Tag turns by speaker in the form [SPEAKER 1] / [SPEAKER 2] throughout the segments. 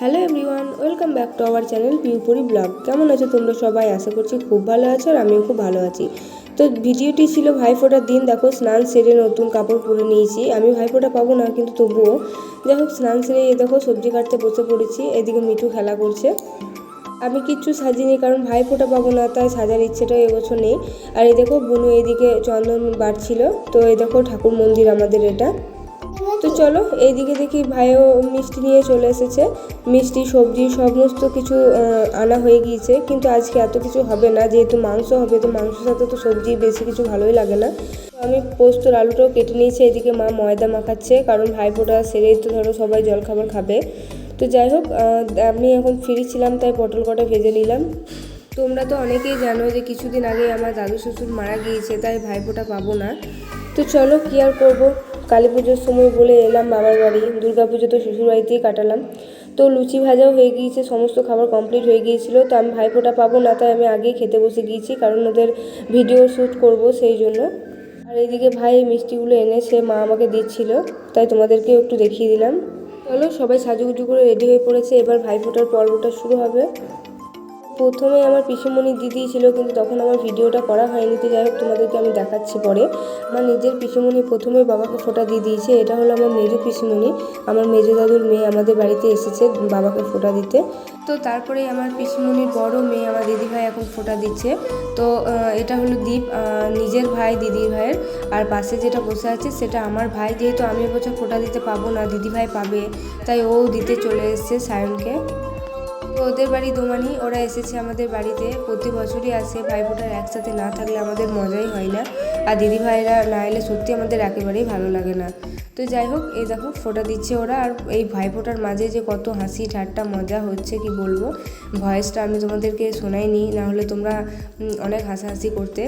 [SPEAKER 1] Hello everyone welcome back to our channel Piupuri vlog কেমন আছো তোমরা সবাই? আশা করছি খুব ভালো আছো আর আমিও খুব ভালো আছি। তো ভিডিওটি ছিল ভাইফোঁটার দিন, দেখো স্নান সেরে নতুন কাপড় পরে নিয়েছি। আমি ভাইফোঁটা পাবো না, কিন্তু তবুও। যাই হোক, স্নান সেরে দেখো সবজি কাটতে বসে পড়েছি, এদিকে মিঠু খেলা করছে। আমি কিচ্ছু সাজিনি, কারণ ভাইফোঁটা পাবো না, তাই সাজার ইচ্ছেটা এবছর নেই। আর এই দেখো বুনু এদিকে চন্দন বাড়ছিল, তো এই দেখো ঠাকুর মন্দির আমাদের এটা। তো চলো, এইদিকে দেখি ভাইও মিষ্টি নিয়ে চলে এসেছে। মিষ্টি, সবজি, সমস্ত কিছু আনা হয়ে গিয়েছে। কিন্তু আজকে এত কিছু হবে না, যেহেতু মাংস হবে, তো মাংসের সাথে তো সবজি বেশি কিছু ভালোই লাগে না। আমি পোস্তর আলুটাও কেটে নিয়েছি, এদিকে মা ময়দা মাখাচ্ছে, কারণ ভাইফোঁটা সেরেই তো ধরো সবাই জলখাবার খাবে। তো যাই হোক আমি এখন ফ্রি ছিলাম, তাই পটল কটা ভেজে নিলাম। তোমরা তো অনেকেই জানো যে কিছুদিন আগে আমার দাদু শ্বশুর মারা গিয়েছে, তাই ভাইফোঁটা পাবো না। তো চলো, কি আর করব? কালী পুজোর সময় বলে এলাম বাবার বাড়ি। দুর্গা পুজো তো শ্বশুর বাড়িতেই কাটালাম। তো লুচি ভাজাও হয়ে গিয়েছে, সমস্ত খাবার কমপ্লিট হয়ে গিয়েছিল। তো আমি ভাইফোঁটা পাবো, না তাই আমি আগেই খেতে বসে গিয়েছি, কারণ ওদের ভিডিও শ্যুট করব সেই জন্য। আর এইদিকে ভাই মিষ্টিগুলো এনেছে, মা আমাকে দিচ্ছিল, তাই তোমাদেরকেও একটু দেখিয়ে দিলাম। চলো সবাই সাজুগুজু করে রেডি হয়ে পড়েছে, এবার ভাইফোঁটার পর্বটা শুরু হবে। প্রথমে আমার পিসিমণি দিদি ছিল, কিন্তু তখন আমার ভিডিওটা করা হয়নি, তো যাই হোক তোমাদেরকে আমি দেখাচ্ছি পরে। আমার নিজের পিসিমণি প্রথমে বাবাকে ফোঁটা দিয়ে দিয়েছে, এটা হলো আমার মেজু পিসিমণি, আমার মেজো দাদুর মেয়ে আমাদের বাড়িতে এসেছে বাবাকে ফোঁটা দিতে। তো তারপরে আমার পিসিমণির বড় মেয়ে আমার দিদিভাই এখন ফোঁটা দিচ্ছে। তো এটা হলো দীপ নিজের ভাই দিদির ভাইয়ের, আর পাশে যেটা বসে আছে সেটা আমার ভাই, যেহেতু আমি এবছর ফোঁটা দিতে পাবো না দিদিভাই পাবে, তাই ও দিতে চলে এসেছে সায়নকে। ওদের বাড়ি দোমানি, ওরা এসেছে আমাদের বাড়িতে। প্রতি বছরই আসে ভাই ভাইফোঁটার একসাথে না থাকলে আমাদের মজাই হয় না। আর দিদি ভাইরা না এলে সত্যি আমাদের একেবারেই ভালো লাগে না। তো যাই হোক, এই দেখো, ফোঁটা দিচ্ছে ওরা। আর এই ভাইফোঁটার মাঝে যে কত হাসি, ঠাট্টা, মজা হচ্ছে, কি বলব? ভয়েসটা আমি তোমাদেরকে শোনাইনি, না হলে তোমরা অনেক হাসাহাসি করতে।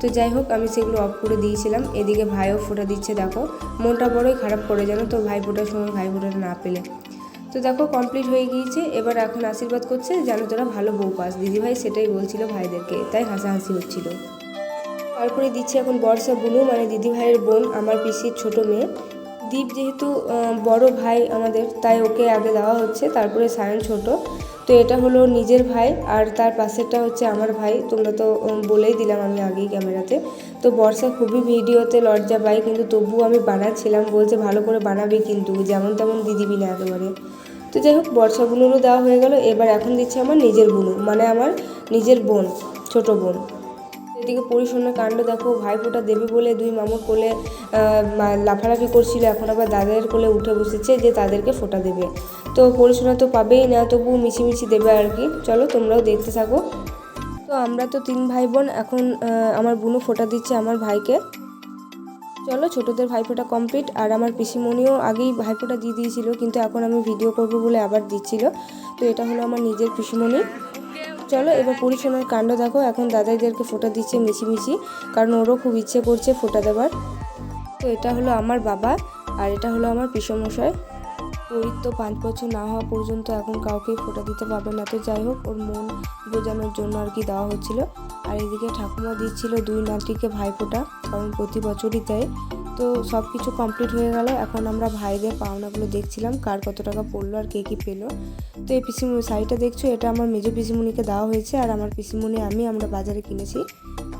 [SPEAKER 1] তো যাই হোক, আমি সেগুলো অফ করে দিয়েছিলাম। এদিকে ভাইও ফোঁটা দিচ্ছে, দেখো। মনটা বড়ই খারাপ করে, জানো তো? ভাই ফোঁটার সময় ভাই ফোঁটাটা না পেলে। তো দেখো কমপ্লিট হয়ে গিয়েছে। এবার এখন আশীর্বাদ করছে যেন তোরা ভালো বউ পাস। দিদিভাই সেটাই বলছিল ভাইদেরকে, তাই হাসাহাসি হচ্ছিল। তারপরে দিচ্ছে এখন বর্ষা বুনু মানে দিদিভাইয়ের বোন, আমার পিসির ছোট মেয়ে। দীপ যেহেতু বড় ভাই আমাদের, তাই ওকে আগে দেওয়া হচ্ছে, তারপরে সায়ন ছোট। তো এটা হলো নিজের ভাই, আর তার পাশেরটা হচ্ছে আমার ভাই। তোমরা তো বলেই দিলাম আমি আগেই ক্যামেরাতে। তো বর্ষা খুবই ভিডিওতে লজ্জা পাই কিন্তু তবুও আমি বানাচ্ছিলাম, বলছে ভালো করে বানাবি কিন্তু, যেমন তেমন দিয়ে দিবি না একেবারে। তো যাই হোক, বর্ষা বুনুরও দেওয়া হয়ে গেল, এবার এখন দিচ্ছে আমার নিজের বুনু মানে আমার নিজের বোন, ছোট বোন। এদিকে পরিশোনার কাণ্ড দেখো, ভাইফোঁটা দেবে বলে দুই মামুর কোলে লাফালাফি করছিল, এখন আবার দাদাদের কোলে উঠে বসেছে যে তাদেরকে ফোঁটা দেবে। তো পরিশোনা তো পাবেই না তবু মিছিমিছি দেবে আর কি। চলো তোমরাও দেখতে থাকো। তো আমরা তো তিন ভাই বোন এখন আমার বুনু ফোঁটা দিচ্ছে আমার ভাইকে। চলো ছোটদের ভাইফোঁটা কমপ্লিট আর আমার পিসিমণিও আগেই ভাইফোঁটা দিয়ে দিয়েছিল, কিন্তু এখন আমি ভিডিও করব বলে আবার দিচ্ছিল। তো এটা হলো আমার নিজের পিসিমণি। চলো এবার পরিশোনার কাণ্ড দেখো। এখন দাদাইদেরকে ফোঁটা দিচ্ছে মিছিমিছি কারণ ওরও খুব ইচ্ছে করছে ফোঁটা দেওয়ার তো এটা হলো আমার বাবা আর এটা হলো আমার পিসমশাই। পরীর তো পাঁচ বছর না হওয়া পর্যন্ত এখন কাউকেই ফোঁটা দিতে পারবে না। তো যাই হোক, ওর মন বোঝানোর জন্য আর কি দেওয়া হচ্ছিল। আর এদিকে ঠাকুমা দিচ্ছিল দুই নাতিকে ভাইফোঁটা, কারণ প্রতি বছরই দেয়। তো সব কিছু কমপ্লিট হয়ে গেল। এখন আমরা ভাইদের পাওনাগুলো দেখছিলাম, কার কত টাকা পড়ল আর কে কী পেল। তো এই পিসিমণি শাড়িটা দেখছ, এটা আমার মেজো পিসিমুনিকে দেওয়া হয়েছে আর আমার পিসিমণি আমি আমরা বাজারে কিনেছি।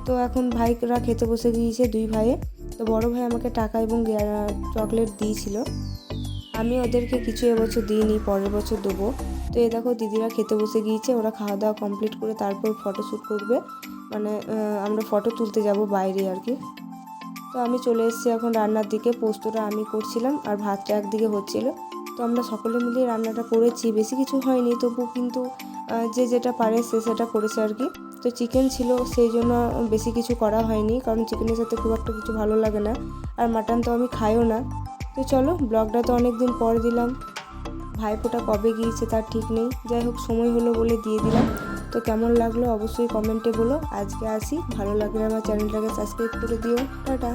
[SPEAKER 1] তো এখন ভাইরা খেতে বসে গিয়েছে দুই ভাইয়ে। তো বড় ভাই আমাকে টাকা এবং চকলেট দিয়েছিল। আমি ওদেরকে কিছু এবছর দিইনি, পরের বছর দেবো। তো এ দেখো দিদিরা খেতে বসে গিয়েছে, ওরা খাওয়া দাওয়া কমপ্লিট করে তারপর ফটো শ্যুট করবে। মানে আমরা ফটো তুলতে যাব বাইরে আর কি। তো আমি চলে এসেছি এখন রান্নার দিকে। পোস্তটা আমি করছিলাম আর ভাতটা একদিকে হচ্ছিল। তো আমরা সকলে মিলে রান্নাটা করেছি। বেশি কিছু হয়নি, তবু কিন্তু যে যেটা পারে সে সেটা করেছে আর কি। তো চিকেন ছিল, সেই জন্য বেশি কিছু করা হয়নি, কারণ চিকেনের সাথে খুব একটা কিছু ভালো লাগে না। আর মাটন তো আমি খাইও না। তো চলো, ব্লগটা তো অনেক দিন পর দিলাম। ভাইফোঁটা কবে গিয়েছে তার ঠিক নেই। যাই হোক, সময় হলো বলে দিয়ে দিলাম। তো কেমন লাগল অবশ্যই কমেন্টে বলো। আজকে আসি। ভালো লাগলে আমার চ্যানেলটাকে সাবস্ক্রাইব করে দিও। টাটা।